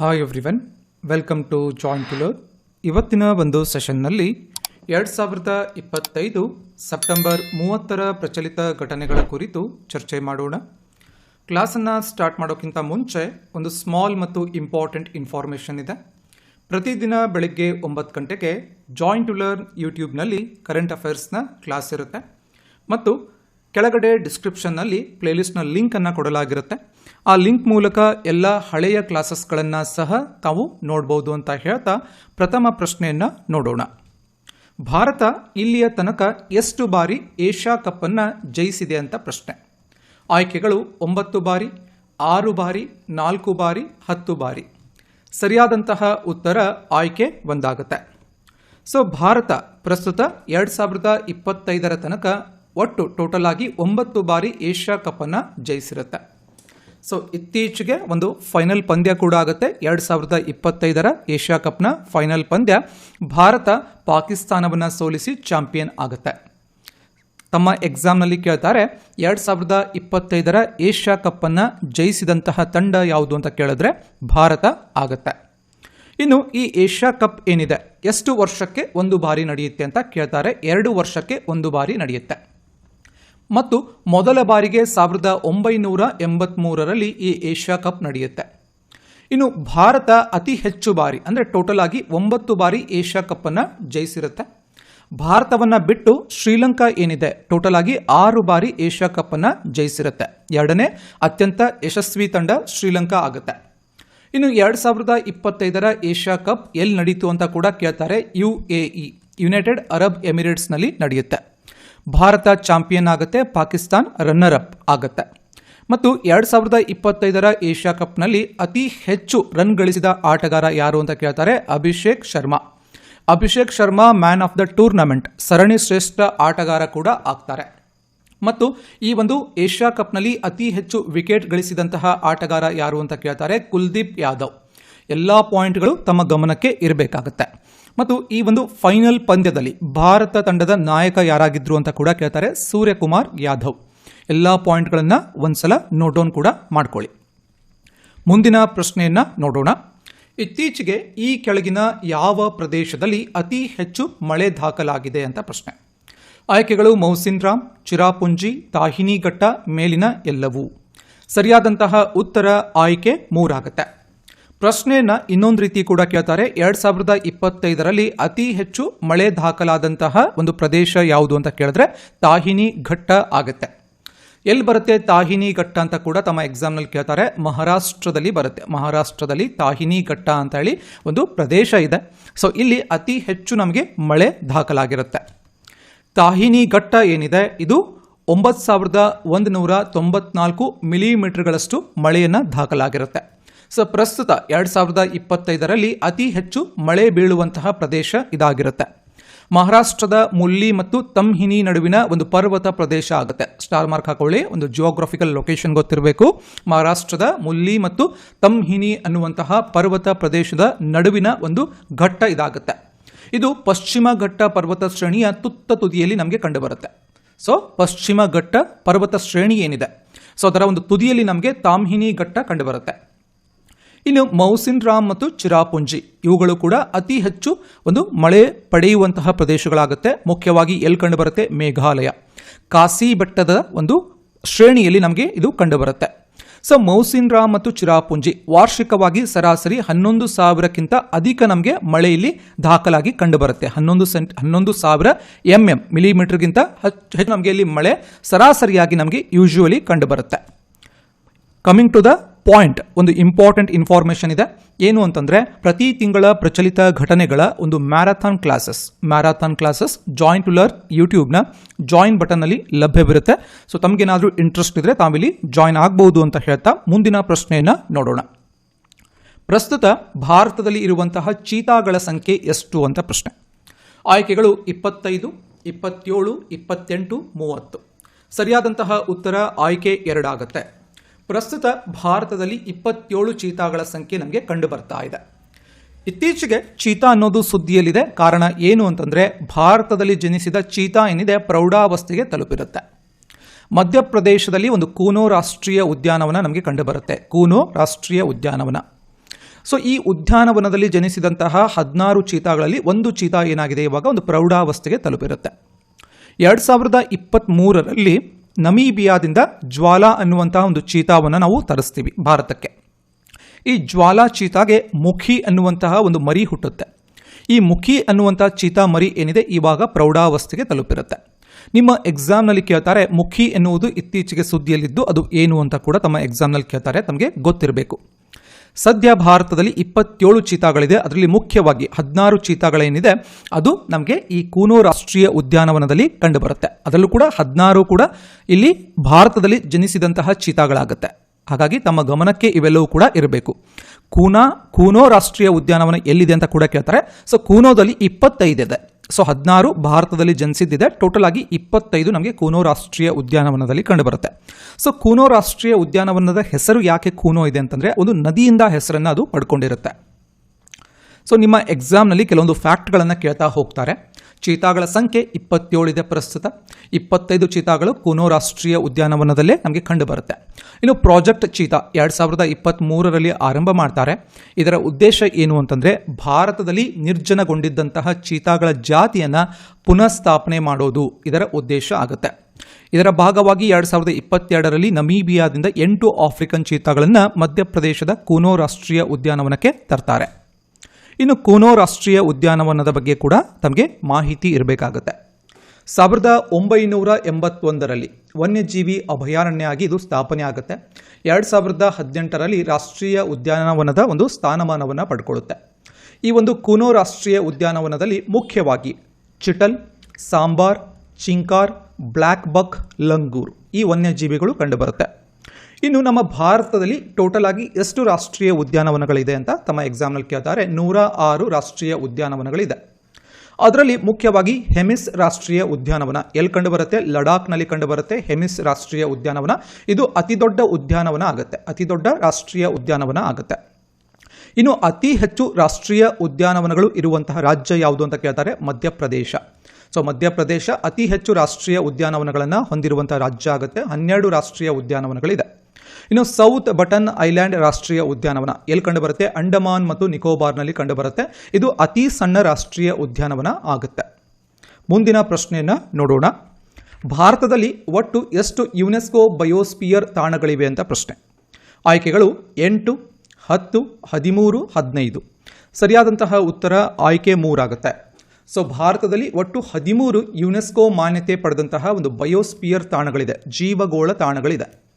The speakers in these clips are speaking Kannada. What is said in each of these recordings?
Hi everyone welcome to join to learn ಇವತ್ತಿನ ಒಂದು ಸೆಷನ್ನಲ್ಲಿ ಎರಡು ಸಾವಿರದ ಇಪ್ಪತ್ತೈದು ಸೆಪ್ಟೆಂಬರ್ ಮೂವತ್ತರ ಪ್ರಚಲಿತ ಘಟನೆಗಳ ಕುರಿತು ಚರ್ಚೆ ಮಾಡೋಣ. ಕ್ಲಾಸನ್ನು ಸ್ಟಾರ್ಟ್ ಮಾಡೋಕ್ಕಿಂತ ಮುಂಚೆ ಒಂದು ಸ್ಮಾಲ್ ಮತ್ತು ಇಂಪಾರ್ಟೆಂಟ್ ಇನ್ಫಾರ್ಮೇಷನ್ ಇದೆ. ಪ್ರತಿದಿನ ಬೆಳಗ್ಗೆ ಒಂಬತ್ತು ಗಂಟೆಗೆ ಜಾಯಿಂಟ್ ಟುಲರ್ ಯೂಟ್ಯೂಬ್ನಲ್ಲಿ ಕರೆಂಟ್ ಅಫೇರ್ಸ್ನ ಕ್ಲಾಸ್ ಇರುತ್ತೆ. ಮತ್ತು ಕೆಳಗಡೆ ಡಿಸ್ಕ್ರಿಪ್ಷನ್ನಲ್ಲಿ ಪ್ಲೇಲಿಸ್ಟ್ನ ಲಿಂಕನ್ನು ಕೊಡಲಾಗಿರುತ್ತೆ. ಆ ಲಿಂಕ್ ಮೂಲಕ ಎಲ್ಲ ಹಳೆಯ ಕ್ಲಾಸಸ್ಗಳನ್ನು ಸಹ ತಾವು ನೋಡ್ಬೋದು ಅಂತ ಹೇಳ್ತಾ, ಪ್ರಥಮ ಪ್ರಶ್ನೆಯನ್ನು ನೋಡೋಣ. ಭಾರತ ಇಲ್ಲಿಯ ತನಕ ಎಷ್ಟು ಬಾರಿ ಏಷ್ಯಾ ಕಪ್ಪನ್ನು ಜಯಿಸಿದೆ ಅಂತ ಪ್ರಶ್ನೆ. ಆಯ್ಕೆಗಳು ಒಂಬತ್ತು ಬಾರಿ, ಆರು ಬಾರಿ, ನಾಲ್ಕು ಬಾರಿ, ಹತ್ತು ಬಾರಿ. ಸರಿಯಾದಂತಹ ಉತ್ತರ ಆಯ್ಕೆ ಒಂದಾಗುತ್ತೆ. ಸೊ ಭಾರತ ಪ್ರಸ್ತುತ ಎರಡು ಸಾವಿರದ ಇಪ್ಪತ್ತೈದರ ತನಕ ಒಟ್ಟು ಟೋಟಲ್ ಆಗಿ ಒಂಬತ್ತು ಬಾರಿ ಏಷ್ಯಾ ಕಪ್ಪನ್ನು ಜಯಿಸಿರುತ್ತೆ. ಸೊ ಇತ್ತೀಚೆಗೆ ಒಂದು ಫೈನಲ್ ಪಂದ್ಯ ಕೂಡ ಆಗುತ್ತೆ. ಎರಡು ಸಾವಿರದ ಇಪ್ಪತ್ತೈದರ ಏಷ್ಯಾ ಕಪ್ನ ಫೈನಲ್ ಪಂದ್ಯ ಭಾರತ ಪಾಕಿಸ್ತಾನವನ್ನು ಸೋಲಿಸಿ ಚಾಂಪಿಯನ್ ಆಗುತ್ತೆ. ತಮ್ಮ ಎಕ್ಸಾಮ್ನಲ್ಲಿ ಕೇಳ್ತಾರೆ, ಎರಡು ಸಾವಿರದ ಇಪ್ಪತ್ತೈದರ ಏಷ್ಯಾ ಕಪ್ಪನ್ನು ಜಯಿಸಿದಂತಹ ತಂಡ ಯಾವುದು ಅಂತ ಕೇಳಿದ್ರೆ ಭಾರತ ಆಗುತ್ತೆ. ಇನ್ನು ಈ ಏಷ್ಯಾ ಕಪ್ ಏನಿದೆ? ಎಷ್ಟು ವರ್ಷಕ್ಕೆ ಒಂದು ಬಾರಿ ನಡೆಯುತ್ತೆ ಅಂತ ಕೇಳ್ತಾರೆ. ಎರಡು ವರ್ಷಕ್ಕೆ ಒಂದು ಬಾರಿ ನಡೆಯುತ್ತೆ. ಮತ್ತು ಮೊದಲ ಬಾರಿಗೆ ಸಾವಿರದ ಒಂಬೈನೂರ ಎಂಬತ್ತ್ಮೂರರಲ್ಲಿ ಈ ಏಷ್ಯಾ ಕಪ್ ನಡೆಯುತ್ತೆ. ಇನ್ನು ಭಾರತ ಅತಿ ಹೆಚ್ಚು ಬಾರಿ, ಅಂದರೆ ಟೋಟಲ್ ಆಗಿ ಒಂಬತ್ತು ಬಾರಿ ಏಷ್ಯಾ ಕಪ್ಪನ್ನು ಜಯಿಸಿರುತ್ತೆ. ಭಾರತವನ್ನು ಬಿಟ್ಟು ಶ್ರೀಲಂಕಾ ಏನಿದೆ ಟೋಟಲ್ ಆಗಿ ಆರು ಬಾರಿ ಏಷ್ಯಾ ಕಪ್ಪನ್ನು ಜಯಿಸಿರುತ್ತೆ. ಎರಡನೇ ಅತ್ಯಂತ ಯಶಸ್ವಿ ತಂಡ ಶ್ರೀಲಂಕಾ ಆಗುತ್ತೆ. ಇನ್ನು ಎರಡು ಸಾವಿರದ ಇಪ್ಪತ್ತೈದರ ಏಷ್ಯಾ ಕಪ್ ಎಲ್ಲಿ ನಡೀತು ಅಂತ ಕೂಡ ಕೇಳ್ತಾರೆ U A E United Arab ಎಮಿರೇಟ್ಸ್ನಲ್ಲಿ ನಡೆಯುತ್ತೆ. ಭಾರತ ಚಾಂಪಿಯನ್ ಆಗುತ್ತೆ, ಪಾಕಿಸ್ತಾನ್ ರನ್ನರ್ ಅಪ್ ಆಗುತ್ತೆ. ಮತ್ತು ಎರಡು ಸಾವಿರದ ಇಪ್ಪತ್ತೈದರ ಏಷ್ಯಾ ಕಪ್ನಲ್ಲಿ ಅತಿ ಹೆಚ್ಚು ರನ್ ಗಳಿಸಿದ ಆಟಗಾರ ಯಾರು ಅಂತ ಕೇಳ್ತಾರೆ Abhishek Sharma. Abhishek Sharma man of the tournament ಸರಣಿ ಶ್ರೇಷ್ಠ ಆಟಗಾರ ಕೂಡ ಆಗ್ತಾರೆ. ಮತ್ತು ಈ ಒಂದು ಏಷ್ಯಾ ಕಪ್ನಲ್ಲಿ ಅತಿ ಹೆಚ್ಚು ವಿಕೆಟ್ ಗಳಿಸಿದಂತಹ ಆಟಗಾರ ಯಾರು ಅಂತ ಕೇಳ್ತಾರೆ ಕುಲ್ದೀಪ್ ಯಾದವ್. ಎಲ್ಲ ಪಾಯಿಂಟ್ಗಳು ತಮ್ಮ ಗಮನಕ್ಕೆ ಇರಬೇಕಾಗುತ್ತೆ. ಮತ್ತು ಈ ಒಂದು ಫೈನಲ್ ಪಂದ್ಯದಲ್ಲಿ ಭಾರತ ತಂಡದ ನಾಯಕ ಯಾರಾಗಿದ್ರು ಅಂತ ಕೂಡ ಕೇಳ್ತಾರೆ ಸೂರ್ಯಕುಮಾರ್ ಯಾದವ್ ಎಲ್ಲ ಪಾಯಿಂಟ್ಗಳನ್ನು ಒಂದ್ಸಲ ನೋಟ್ ಡೌನ್ ಕೂಡ ಮಾಡ್ಕೊಳ್ಳಿ. ಮುಂದಿನ ಪ್ರಶ್ನೆಯನ್ನ ನೋಡೋಣ. ಇತ್ತೀಚೆಗೆ ಈ ಕೆಳಗಿನ ಯಾವ ಪ್ರದೇಶದಲ್ಲಿ ಅತಿ ಹೆಚ್ಚು ಮಳೆ ದಾಖಲಾಗಿದೆ ಅಂತ ಪ್ರಶ್ನೆ. ಆಯ್ಕೆಗಳು ಮೌಸಿನ್ ರಾಮ್, ಚಿರಾಪುಂಜಿ, ತಾಹಿನಿಘಟ್ಟ ಮೇಲಿನ ಎಲ್ಲವೂ. ಸರಿಯಾದಂತಹ ಉತ್ತರ ಆಯ್ಕೆ ಮೂರಾಗುತ್ತೆ. ಪ್ರಶ್ನೆಯನ್ನ ಇನ್ನೊಂದು ರೀತಿ ಕೂಡ ಕೇಳ್ತಾರೆ. ಎರಡ್ ಸಾವಿರದ ಇಪ್ಪತ್ತೈದರಲ್ಲಿ ಅತಿ ಹೆಚ್ಚು ಮಳೆ ದಾಖಲಾದಂತಹ ಒಂದು ಪ್ರದೇಶ ಯಾವುದು ಅಂತ ಕೇಳಿದ್ರೆ ತಾಹಿನಿ ಘಟ್ಟ ಆಗುತ್ತೆ. ಎಲ್ಲಿ ಬರುತ್ತೆ ತಾಹಿನಿ ಘಟ್ಟ ಅಂತ ಕೂಡ ತಮ್ಮ ಎಕ್ಸಾಮ್ನಲ್ಲಿ ಕೇಳ್ತಾರೆ. ಮಹಾರಾಷ್ಟ್ರದಲ್ಲಿ ಬರುತ್ತೆ. ಮಹಾರಾಷ್ಟ್ರದಲ್ಲಿ ತಾಹಿನಿ ಘಟ್ಟ ಅಂತ ಹೇಳಿ ಒಂದು ಪ್ರದೇಶ ಇದೆ. ಸೊ ಇಲ್ಲಿ ಅತಿ ಹೆಚ್ಚು ನಮಗೆ ಮಳೆ ದಾಖಲಾಗಿರುತ್ತೆ. ತಾಹಿನಿ ಘಟ್ಟ ಏನಿದೆ? ಇದು ಒಂಬತ್ತು ಸಾವಿರದ ಒಂದು ನೂರ ತೊಂಬತ್ನಾಲ್ಕು ಮಿಲಿಮೀಟರ್ಗಳಷ್ಟು ಮಳೆಯನ್ನು ದಾಖಲಾಗಿರುತ್ತೆ. ಸೊ ಪ್ರಸ್ತುತ ಎರಡು ಸಾವಿರದ ಇಪ್ಪತ್ತೈದರಲ್ಲಿ ಅತಿ ಹೆಚ್ಚು ಮಳೆ ಬೀಳುವಂತಹ ಪ್ರದೇಶ ಇದಾಗಿರುತ್ತೆ. ಮಹಾರಾಷ್ಟ್ರದ ಮುಲ್ಲಿ ಮತ್ತು ತಮ್ಹಿನಿ ನಡುವಿನ ಒಂದು ಪರ್ವತ ಪ್ರದೇಶ ಆಗುತ್ತೆ. ಸ್ಟಾರ್ ಮಾರ್ಕ್ ಹಾಕೊಳ್ಳಿ, ಒಂದು ಜಿಯೋಗ್ರಫಿಕಲ್ ಲೊಕೇಶನ್ ಗೊತ್ತಿರಬೇಕು. ಮಹಾರಾಷ್ಟ್ರದ ಮುಲ್ಲಿ ಮತ್ತು ತಮ್ಹಿನಿ ಅನ್ನುವಂತಹ ಪರ್ವತ ಪ್ರದೇಶದ ನಡುವಿನ ಒಂದು ಘಟ್ಟ ಇದಾಗುತ್ತೆ. ಇದು ಪಶ್ಚಿಮ ಘಟ್ಟ ಪರ್ವತ ಶ್ರೇಣಿಯ ತುತ್ತ ತುದಿಯಲ್ಲಿ ನಮಗೆ ಕಂಡುಬರುತ್ತೆ. ಸೊ, ಪಶ್ಚಿಮ ಘಟ್ಟ ಪರ್ವತ ಶ್ರೇಣಿ ಏನಿದೆ? ಸೊ, ಅದರ ಒಂದು ತುದಿಯಲ್ಲಿ ನಮಗೆ ತಾಮ್ಹಿನಿ ಘಟ್ಟ ಕಂಡುಬರುತ್ತೆ. ಇನ್ನು ಮೌಸಿನ್ ರಾಮ್ ಮತ್ತು ಚಿರಾಪುಂಜಿ. ಇವುಗಳು ಕೂಡ ಅತಿ ಹೆಚ್ಚು ಒಂದು ಮಳೆ ಪಡೆಯುವಂತಹ ಪ್ರದೇಶಗಳಾಗುತ್ತೆ. ಮುಖ್ಯವಾಗಿ ಎಲ್ಲಿ ಕಂಡುಬರುತ್ತೆ? ಮೇಘಾಲಯ. ಕಾಸಿ ಬೆಟ್ಟದ ಒಂದು ಶ್ರೇಣಿಯಲ್ಲಿ ನಮಗೆ ಇದು ಕಂಡುಬರುತ್ತೆ. ಸೊ, ಮೌಸಿನ್ ರಾಮ್ ಮತ್ತು ಚಿರಾಪುಂಜಿ ವಾರ್ಷಿಕವಾಗಿ ಸರಾಸರಿ ಹನ್ನೊಂದು ಸಾವಿರಕ್ಕಿಂತ ಅಧಿಕ ನಮಗೆ ಮಳೆಯಲ್ಲಿ ದಾಖಲಾಗಿ ಕಂಡುಬರುತ್ತೆ. ಹನ್ನೊಂದು ಸೆಂಟ್, ಹನ್ನೊಂದು ಸಾವಿರ ಎಂ ಎಂ, ಮಿಲಿಮೀಟರ್ಗಿಂತ ಹೆಚ್ಚು ನಮಗೆ ಇಲ್ಲಿ ಮಳೆ ಸರಾಸರಿಯಾಗಿ ನಮಗೆ ಯೂಶುವಲಿ ಕಂಡುಬರುತ್ತೆ. ಕಮಿಂಗ್ ಟು ದ ಪಾಯಿಂಟ್ ಒಂದು ಇಂಪಾರ್ಟೆಂಟ್ ಇನ್ಫಾರ್ಮೇಷನ್ ಇದೆ. ಏನು ಅಂತಂದರೆ, ಪ್ರತಿ ತಿಂಗಳ ಪ್ರಚಲಿತ ಘಟನೆಗಳ ಒಂದು marathon classes marathon classes joint ಟುಲರ್ ಯೂಟ್ಯೂಬ್ನ ಜಾಯಿನ್ ಬಟನ್ನಲ್ಲಿ ಲಭ್ಯವಿರುತ್ತೆ ಸೊ ತಮಗೇನಾದರೂ ಇಂಟ್ರೆಸ್ಟ್ ಇದ್ದರೆ ತಾವಿಲ್ಲಿ ಜಾಯಿನ್ ಆಗ್ಬೋದು ಅಂತ ಹೇಳ್ತಾ ಮುಂದಿನ ಪ್ರಶ್ನೆಯನ್ನು ನೋಡೋಣ. ಪ್ರಸ್ತುತ ಭಾರತದಲ್ಲಿ ಇರುವಂತಹ ಚೀತಾಗಳ ಸಂಖ್ಯೆ ಎಷ್ಟು ಅಂತ ಪ್ರಶ್ನೆ. ಆಯ್ಕೆಗಳು ಇಪ್ಪತ್ತೈದು, ಇಪ್ಪತ್ತೇಳು, ಇಪ್ಪತ್ತೆಂಟು, ಮೂವತ್ತು. ಸರಿಯಾದಂತಹ ಉತ್ತರ ಆಯ್ಕೆ ಎರಡಾಗುತ್ತೆ. ಪ್ರಸ್ತುತ ಭಾರತದಲ್ಲಿ ಇಪ್ಪತ್ತೇಳು ಚೀತಾಗಳ ಸಂಖ್ಯೆ ನಮಗೆ ಕಂಡು ಬರ್ತಾ ಇದೆ. ಇತ್ತೀಚೆಗೆ ಚೀತಾ ಅನ್ನೋದು ಸುದ್ದಿಯಲ್ಲಿದೆ. ಕಾರಣ ಏನು ಅಂತಂದರೆ, ಭಾರತದಲ್ಲಿ ಜನಿಸಿದ ಚೀತಾ ಏನಿದೆ, ಪ್ರೌಢಾವಸ್ಥೆಗೆ ತಲುಪಿರುತ್ತೆ. ಮಧ್ಯಪ್ರದೇಶದಲ್ಲಿ ಒಂದು ಕೂನೋ ರಾಷ್ಟ್ರೀಯ ಉದ್ಯಾನವನ ನಮಗೆ ಕಂಡುಬರುತ್ತೆ. ಕೂನೋ ರಾಷ್ಟ್ರೀಯ ಉದ್ಯಾನವನ. ಸೊ, ಈ ಉದ್ಯಾನವನದಲ್ಲಿ ಜನಿಸಿದಂತಹ ಹದಿನಾರು ಚೀತಾಗಳಲ್ಲಿ ಒಂದು ಚೀತಾ ಏನಾಗಿದೆ, ಇವಾಗ ಒಂದು ಪ್ರೌಢಾವಸ್ಥೆಗೆ ತಲುಪಿರುತ್ತೆ. ಎರಡು ಸಾವಿರದ ಇಪ್ಪತ್ತ್ಮೂರರಲ್ಲಿ ನಮೀಬಿಯಾದಿಂದ ಜ್ವಾಲಾ ಅನ್ನುವಂತಹ ಒಂದು ಚೀತಾವನ್ನು ನಾವು ತರಿಸ್ತೀವಿ ಭಾರತಕ್ಕೆ. ಈ ಜ್ವಾಲಾ ಚೀತಾಗೆ ಮುಖಿ ಅನ್ನುವಂತಹ ಒಂದು ಮರಿ ಹುಟ್ಟುತ್ತೆ. ಈ ಮುಖಿ ಅನ್ನುವಂತಹ ಚೀತಾ ಮರಿ ಏನಿದೆ ಇವಾಗ ಪ್ರೌಢಾವಸ್ಥೆಗೆ ತಲುಪಿರುತ್ತೆ. ನಿಮ್ಮ ಎಕ್ಸಾಮ್ನಲ್ಲಿ ಕೇಳ್ತಾರೆ, ಮುಖಿ ಎನ್ನುವುದು ಇತ್ತೀಚೆಗೆ ಸುದ್ದಿಯಲ್ಲಿದ್ದು ಅದು ಏನು ಅಂತ ಕೂಡ ತಮ್ಮ ಎಕ್ಸಾಮ್ನಲ್ಲಿ ಕೇಳ್ತಾರೆ, ತಮಗೆ ಗೊತ್ತಿರಬೇಕು. ಸದ್ಯ ಭಾರತದಲ್ಲಿ ಇಪ್ಪತ್ತೇಳು ಚೀತಾಗಳಿದೆ. ಅದರಲ್ಲಿ ಮುಖ್ಯವಾಗಿ ಹದಿನಾರು ಚೀತಾಗಳೇನಿದೆ, ಅದು ನಮಗೆ ಈ ಕೂನೋ ರಾಷ್ಟ್ರೀಯ ಉದ್ಯಾನವನದಲ್ಲಿ ಕಂಡುಬರುತ್ತೆ. ಅದರಲ್ಲೂ ಕೂಡ ಹದಿನಾರು ಕೂಡ ಇಲ್ಲಿ ಭಾರತದಲ್ಲಿ ಜನಿಸಿದಂತಹ ಚೀತಾಗಳಾಗುತ್ತೆ. ಹಾಗಾಗಿ ತಮ್ಮ ಗಮನಕ್ಕೆ ಇವೆಲ್ಲವೂ ಕೂಡ ಇರಬೇಕು. ಕೂನಾ, ಕೂನೋ ರಾಷ್ಟ್ರೀಯ ಉದ್ಯಾನವನ ಎಲ್ಲಿದೆ ಅಂತ ಕೂಡ ಕೇಳ್ತಾರೆ. ಸೊ ಕೂನೋದಲ್ಲಿ ಇಪ್ಪತ್ತೈದಿದೆ ಸೊ ಹದಿನಾರು ಭಾರತದಲ್ಲಿ ಜನಿಸಿದ್ದಿದೆ. ಟೋಟಲ್ ಆಗಿ ಇಪ್ಪತ್ತೈದು ನಮಗೆ ಕೂನೋ ರಾಷ್ಟ್ರೀಯ ಉದ್ಯಾನವನದಲ್ಲಿ ಕಂಡುಬರುತ್ತೆ. ಸೊ ಕೂನೋ ರಾಷ್ಟ್ರೀಯ ಉದ್ಯಾನವನದ ಹೆಸರು ಯಾಕೆ ಕೂನೋ ಇದೆ ಅಂತಂದರೆ ಒಂದು ನದಿಯಿಂದ ಹೆಸರನ್ನು ಅದು ಪಡ್ಕೊಂಡಿರುತ್ತೆ. ಸೊ ನಿಮ್ಮ ಎಕ್ಸಾಮ್ನಲ್ಲಿ ಕೆಲವೊಂದು ಫ್ಯಾಕ್ಟ್ಗಳನ್ನು ಕೇಳ್ತಾ ಹೋಗ್ತಾರೆ. ಚೀತಾಗಳ ಸಂಖ್ಯೆ ಇಪ್ಪತ್ತೇಳಿದೆ ಪ್ರಸ್ತುತ. ಇಪ್ಪತ್ತೈದು ಚೀತಾಗಳು ಕುನೋ ರಾಷ್ಟ್ರೀಯ ಉದ್ಯಾನವನದಲ್ಲೇ ನಮಗೆ ಕಂಡುಬರುತ್ತೆ. ಇನ್ನು ಪ್ರಾಜೆಕ್ಟ್ ಚೀತಾ ಎರಡು ಸಾವಿರದ ಇಪ್ಪತ್ತ್ಮೂರರಲ್ಲಿ ಆರಂಭ ಮಾಡ್ತಾರೆ. ಇದರ ಉದ್ದೇಶ ಏನು ಅಂತಂದರೆ ಭಾರತದಲ್ಲಿ ನಿರ್ಜನಗೊಂಡಿದ್ದಂತಹ ಚೀತಾಗಳ ಜಾತಿಯನ್ನು ಪುನಃಸ್ಥಾಪನೆ ಮಾಡೋದು ಇದರ ಉದ್ದೇಶ ಆಗುತ್ತೆ. ಇದರ ಭಾಗವಾಗಿ ಎರಡು ಸಾವಿರದ ಇಪ್ಪತ್ತೆರಡರಲ್ಲಿ ನಮೀಬಿಯಾದಿಂದ ಎಂಟು ಆಫ್ರಿಕನ್ ಚೀತಾಗಳನ್ನು ಮಧ್ಯಪ್ರದೇಶದ ಕೂನೋ ರಾಷ್ಟ್ರೀಯ ಉದ್ಯಾನವನಕ್ಕೆ ತರ್ತಾರೆ. ಇನ್ನು ಕೋನೋ ರಾಷ್ಟ್ರೀಯ ಉದ್ಯಾನವನದ ಬಗ್ಗೆ ಕೂಡ ತಮಗೆ ಮಾಹಿತಿ ಇರಬೇಕಾಗುತ್ತೆ. ಸಾವಿರದ ಒಂಬೈನೂರ ಎಂಬತ್ತೊಂದರಲ್ಲಿ ವನ್ಯಜೀವಿ ಅಭಯಾರಣ್ಯ ಆಗಿ ಇದು ಸ್ಥಾಪನೆ ಆಗುತ್ತೆ. ಎರಡು ಸಾವಿರದ ಹದಿನೆಂಟರಲ್ಲಿ ರಾಷ್ಟ್ರೀಯ ಉದ್ಯಾನವನದ ಒಂದು ಸ್ಥಾನಮಾನವನ್ನು ಪಡ್ಕೊಳ್ಳುತ್ತೆ. ಈ ಒಂದು ಕೂನೋ ರಾಷ್ಟ್ರೀಯ ಉದ್ಯಾನವನದಲ್ಲಿ ಮುಖ್ಯವಾಗಿ ಚಿಟಲ್, ಸಾಂಬಾರ್, ಚಿಂಕಾರ್ ಬ್ಲ್ಯಾಕ್ ಬಕ್, ಲಂಗೂರ್ ಈ ವನ್ಯಜೀವಿಗಳು ಕಂಡುಬರುತ್ತೆ. ಇನ್ನು ನಮ್ಮ ಭಾರತದಲ್ಲಿ ಟೋಟಲ್ ಆಗಿ ಎಷ್ಟು ರಾಷ್ಟ್ರೀಯ ಉದ್ಯಾನವನಗಳಿದೆ ಅಂತ ತಮ್ಮ ಎಕ್ಸಾಮ್ನಲ್ಲಿ ಕೇಳ್ತಾರೆ. ನೂರ ಆರು ರಾಷ್ಟ್ರೀಯ ಉದ್ಯಾನವನಗಳಿದೆ. ಅದರಲ್ಲಿ ಮುಖ್ಯವಾಗಿ ಹೆಮಿಸ್ ರಾಷ್ಟ್ರೀಯ ಉದ್ಯಾನವನ. ಎಲ್ಲಿ ಕಂಡುಬರುತ್ತೆ ಲಡಾಖ್ನಲ್ಲಿ ಕಂಡುಬರುತ್ತೆ ಹೆಮಿಸ್ ರಾಷ್ಟ್ರೀಯ ಉದ್ಯಾನವನ. ಇದು ಅತಿ ದೊಡ್ಡ ಉದ್ಯಾನವನ ಆಗುತ್ತೆ. ಅತಿ ದೊಡ್ಡ ರಾಷ್ಟ್ರೀಯ ಉದ್ಯಾನವನ ಆಗುತ್ತೆ. ಇನ್ನು ಅತಿ ಹೆಚ್ಚು ರಾಷ್ಟ್ರೀಯ ಉದ್ಯಾನವನಗಳು ಇರುವಂತಹ ರಾಜ್ಯ ಯಾವುದು ಅಂತ ಕೇಳ್ತಾರೆ? ಮಧ್ಯಪ್ರದೇಶ. ಸೊ ಮಧ್ಯಪ್ರದೇಶ ಅತಿ ಹೆಚ್ಚು ರಾಷ್ಟ್ರೀಯ ಉದ್ಯಾನವನಗಳನ್ನು ಹೊಂದಿರುವಂತಹ ರಾಜ್ಯ ಆಗುತ್ತೆ. ಹನ್ನೆರಡು ರಾಷ್ಟ್ರೀಯ ಉದ್ಯಾನವನಗಳಿದೆ. ಇನ್ನು ಸೌತ್ ಬಟನ್ ಐಲ್ಯಾಂಡ್ ರಾಷ್ಟ್ರೀಯ ಉದ್ಯಾನವನ ಎಲ್ಲಿ ಕಂಡುಬರುತ್ತೆ? ಅಂಡಮಾನ್ ಮತ್ತು ನಿಕೋಬಾರ್ನಲ್ಲಿ ಕಂಡುಬರುತ್ತೆ. ಇದು ಅತಿ ಸಣ್ಣ ರಾಷ್ಟ್ರೀಯ ಉದ್ಯಾನವನ ಆಗುತ್ತೆ. ಮುಂದಿನ ಪ್ರಶ್ನೆಯನ್ನು ನೋಡೋಣ. ಭಾರತದಲ್ಲಿ ಒಟ್ಟು ಎಷ್ಟು ಯುನೆಸ್ಕೋ ಬಯೋಸ್ಪಿಯರ್ ತಾಣಗಳಿವೆ ಅಂತ ಪ್ರಶ್ನೆ. ಆಯ್ಕೆಗಳು ಎಂಟು, ಹತ್ತು, ಹದಿಮೂರು, ಹದಿನೈದು. ಸರಿಯಾದಂತಹ ಉತ್ತರ ಆಯ್ಕೆ ಮೂರಾಗುತ್ತೆ. ಸೊ ಭಾರತದಲ್ಲಿ ಒಟ್ಟು ಹದಿಮೂರು ಯುನೆಸ್ಕೋ ಮಾನ್ಯತೆ ಪಡೆದಂತಹ ಒಂದು ಬಯೋಸ್ಪಿಯರ್ ತಾಣಗಳಿದೆ. ಜೀವಗೋಳ ತಾಣಗಳಿದೆ.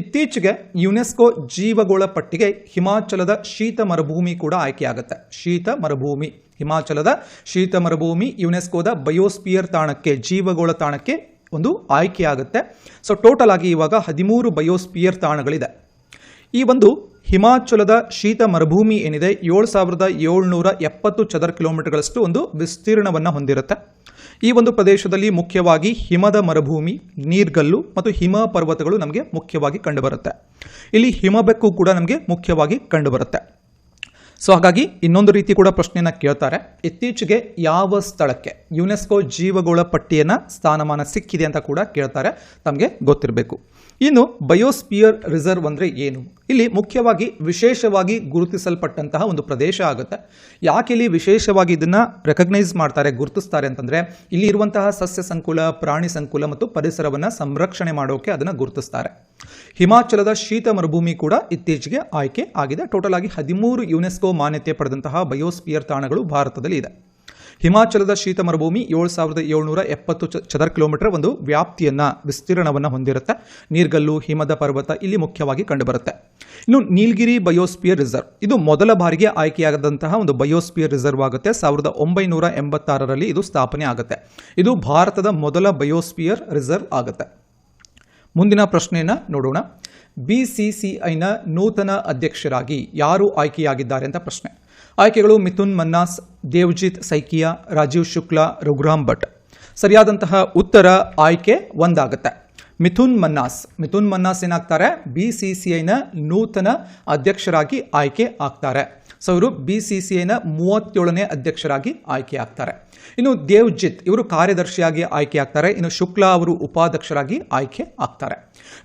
ಇತ್ತೀಚೆಗೆ ಯುನೆಸ್ಕೋ ಜೀವಗೋಳ ಪಟ್ಟಿಗೆ ಹಿಮಾಚಲದ ಶೀತ ಮರುಭೂಮಿ ಕೂಡ ಆಯ್ಕೆಯಾಗುತ್ತೆ. ಶೀತ ಮರುಭೂಮಿ. ಹಿಮಾಚಲದ ಶೀತ ಮರುಭೂಮಿ ಯುನೆಸ್ಕೋದ ಬಯೋಸ್ಪಿಯರ್ ತಾಣಕ್ಕೆ, ಜೀವಗೋಳ ತಾಣಕ್ಕೆ ಒಂದು ಆಯ್ಕೆಯಾಗುತ್ತೆ. ಸೊ ಟೋಟಲ್ ಆಗಿ ಇವಾಗ ಹದಿಮೂರು ಬಯೋಸ್ಪಿಯರ್ ತಾಣಗಳಿದೆ. ಈ ಒಂದು ಹಿಮಾಚಲದ ಶೀತ ಮರುಭೂಮಿ ಏನಿದೆ? ಏಳು ಸಾವಿರದ ಏಳ್ನೂರ ಎಪ್ಪತ್ತು ಚದರ ಕಿಲೋಮೀಟರ್ಗಳಷ್ಟು ಒಂದು ವಿಸ್ತೀರ್ಣವನ್ನು ಹೊಂದಿರುತ್ತೆ. ಈ ಒಂದು ಪ್ರದೇಶದಲ್ಲಿ ಮುಖ್ಯವಾಗಿ ಹಿಮದ ಮರುಭೂಮಿ, ನೀರ್ಗಲ್ಲು ಮತ್ತು ಹಿಮ ಪರ್ವತಗಳು ನಮಗೆ ಮುಖ್ಯವಾಗಿ ಕಂಡುಬರುತ್ತೆ. ಇಲ್ಲಿ ಹಿಮಬೆಕ್ಕು ಕೂಡ ನಮಗೆ ಮುಖ್ಯವಾಗಿ ಕಂಡುಬರುತ್ತೆ. ಸೊ ಹಾಗಾಗಿ ಇನ್ನೊಂದು ರೀತಿ ಕೂಡ ಪ್ರಶ್ನೆಯನ್ನು ಕೇಳ್ತಾರೆ. ಇತ್ತೀಚೆಗೆ ಯಾವ ಸ್ಥಳಕ್ಕೆ ಯುನೆಸ್ಕೋ ಜೀವಗೋಳ ಪಟ್ಟಿಯನ್ನು ಸ್ಥಾನಮಾನ ಸಿಕ್ಕಿದೆ ಅಂತ ಕೂಡ ಕೇಳ್ತಾರೆ. ತಮಗೆ ಗೊತ್ತಿರಬೇಕು. ಇನ್ನು ಬಯೋಸ್ಪಿಯರ್ ರಿಸರ್ವ್ ಅಂದರೆ ಏನು? ಇಲ್ಲಿ ಮುಖ್ಯವಾಗಿ ವಿಶೇಷವಾಗಿ ಗುರುತಿಸಲ್ಪಟ್ಟಂತಹ ಒಂದು ಪ್ರದೇಶ ಆಗುತ್ತೆ. ಯಾಕೆ ಇಲ್ಲಿ ವಿಶೇಷವಾಗಿ ಇದನ್ನು ರೆಕಗ್ನೈಸ್ ಮಾಡ್ತಾರೆ, ಗುರುತಿಸ್ತಾರೆ ಅಂತಂದರೆ ಇಲ್ಲಿ ಇರುವಂತಹ ಸಸ್ಯ ಸಂಕುಲ, ಪ್ರಾಣಿ ಸಂಕುಲ ಮತ್ತು ಪರಿಸರವನ್ನು ಸಂರಕ್ಷಣೆ ಮಾಡೋಕೆ ಅದನ್ನು ಗುರುತಿಸ್ತಾರೆ. ಹಿಮಾಚಲದ ಶೀತ ಮರುಭೂಮಿ ಕೂಡ ಇತ್ತೀಚೆಗೆ ಆಯ್ಕೆ ಆಗಿದೆ. ಟೋಟಲ್ ಆಗಿ ಹದಿಮೂರು ಯುನೆಸ್ಕೋ ಮಾನ್ಯತೆ ಪಡೆದಂತಹ ಬಯೋಸ್ಪಿಯರ್ ತಾಣಗಳು ಭಾರತದಲ್ಲಿ ಇದೆ. ಹಿಮಾಚಲದ ಶೀತ ಮರುಭೂಮಿ ಏಳು ಸಾವಿರದ ಏಳ್ನೂರ ಎಪ್ಪತ್ತು ಚದರ ಕಿಲೋಮೀಟರ್ ಒಂದು ವ್ಯಾಪ್ತಿಯನ್ನು ವಿಸ್ತೀರ್ಣವನ್ನು ಹೊಂದಿರುತ್ತೆ. ನೀರ್ಗಲ್ಲು, ಹಿಮದ ಪರ್ವತ ಇಲ್ಲಿ ಮುಖ್ಯವಾಗಿ ಕಂಡುಬರುತ್ತೆ. ಇನ್ನು ನೀಲಗಿರಿ ಬಯೋಸ್ಪಿಯರ್ ರಿಸರ್ವ್. ಇದು ಮೊದಲ ಬಾರಿಗೆ ಆಯ್ಕೆಯಾಗದಂತಹ ಒಂದು ಬಯೋಸ್ಪಿಯರ್ ರಿಸರ್ವ್ ಆಗುತ್ತೆ. ಸಾವಿರದ ಒಂಬೈನೂರ ಎಂಬತ್ತಾರರಲ್ಲಿ ಇದು ಸ್ಥಾಪನೆ ಆಗುತ್ತೆ. ಇದು ಭಾರತದ ಮೊದಲ ಬಯೋಸ್ಪಿಯರ್ ರಿಸರ್ವ್ ಆಗುತ್ತೆ. ಮುಂದಿನ ಪ್ರಶ್ನೆಯನ್ನು ನೋಡೋಣ. ಬಿ ಸಿ ಸಿ ಐನ ನೂತನ ಅಧ್ಯಕ್ಷರಾಗಿ ಯಾರು ಆಯ್ಕೆಯಾಗಿದ್ದಾರೆ ಅಂತ ಪ್ರಶ್ನೆ. ಆಯ್ಕೆಗಳು ಮಿಥುನ್ ಮನ್ನಾಸ್, ದೇವ್ಜಿತ್ ಸೈಕಿಯಾ, ರಾಜೀವ್ ಶುಕ್ಲಾ ರಘುರಾಮ್ ಭಟ್. ಸರಿಯಾದಂತಹ ಉತ್ತರ ಆಯ್ಕೆ ಒಂದಾಗುತ್ತೆ. ಮಿಥುನ್ ಮನ್ನಾಸ್. ಮಿಥುನ್ ಮನ್ನಾಸ್ ಏನಾಗ್ತಾರೆ? ಬಿ ಸಿ ಸಿ ಐನ ನೂತನ ಅಧ್ಯಕ್ಷರಾಗಿ ಆಯ್ಕೆ ಆಗ್ತಾರೆ. ಸೊ ಇವರು ಬಿ ಸಿ ಸಿ ಐನ ಮೂವತ್ತೇಳನೇ ಅಧ್ಯಕ್ಷರಾಗಿ ಆಯ್ಕೆ ಆಗ್ತಾರೆ ಇನ್ನು ದೇವ್ಜಿತ್ ಇವರು ಕಾರ್ಯದರ್ಶಿಯಾಗಿ ಆಯ್ಕೆ ಆಗ್ತಾರೆ ಇನ್ನು ಶುಕ್ಲಾ ಅವರು ಉಪಾಧ್ಯಕ್ಷರಾಗಿ ಆಯ್ಕೆ ಆಗ್ತಾರೆ.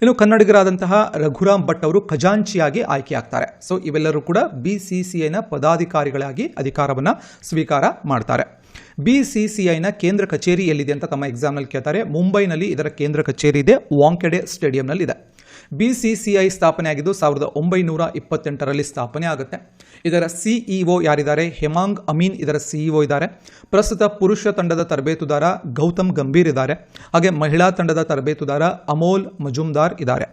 ಇನ್ನು ಕನ್ನಡಿಗರಾದಂತಹ ರಘುರಾಮ್ ಭಟ್ ಅವರು ಖಜಾಂಚಿಯಾಗಿ ಆಯ್ಕೆ ಆಗ್ತಾರೆ ಸೊ ಇವೆಲ್ಲರೂ ಕೂಡ ಬಿ ಸಿ ಸಿ ಐನ ಪದಾಧಿಕಾರಿಗಳಾಗಿ ಅಧಿಕಾರವನ್ನು ಸ್ವೀಕಾರ ಮಾಡ್ತಾರೆ. ಬಿ ಸಿ ಸಿ ಐನ ಕೇಂದ್ರ ಕಚೇರಿ ಎಲ್ಲಿದೆ ಅಂತ ತಮ್ಮ ಎಕ್ಸಾಮ್ನಲ್ಲಿ ಕೇಳ್ತಾರೆ. ಮುಂಬೈನಲ್ಲಿ ಇದರ ಕೇಂದ್ರ ಕಚೇರಿ ಇದೆ. ವಾಂಕೆಡೆ ಸ್ಟೇಡಿಯಂನಲ್ಲಿದೆ ಬಿ ಸಿ ಸಿ ಐ ಸ್ಥಾಪನೆ ಆಗಿದ್ದು ಸಾವಿರದ ಒಂಬೈನೂರ ಇಪ್ಪತ್ತೆಂಟರಲ್ಲಿ ಸ್ಥಾಪನೆ ಆಗುತ್ತೆ. ಇದರ ಸಿಇಒ ಯಾರಿದ್ದಾರೆ? ಹೆಮಾಂಗ್ ಅಮೀನ್ ಇದರ ಸಿಇಒ ಇದ್ದಾರೆ. ಪ್ರಸ್ತುತ ಪುರುಷ ತಂಡದ ತರಬೇತುದಾರ ಗೌತಮ್ ಗಂಭೀರ್ ಇದ್ದಾರೆ. ಹಾಗೆ ಮಹಿಳಾ ತಂಡದ ತರಬೇತುದಾರ ಅಮೋಲ್ ಮಜುಮ್ದಾರ್ ಇದ್ದಾರೆ.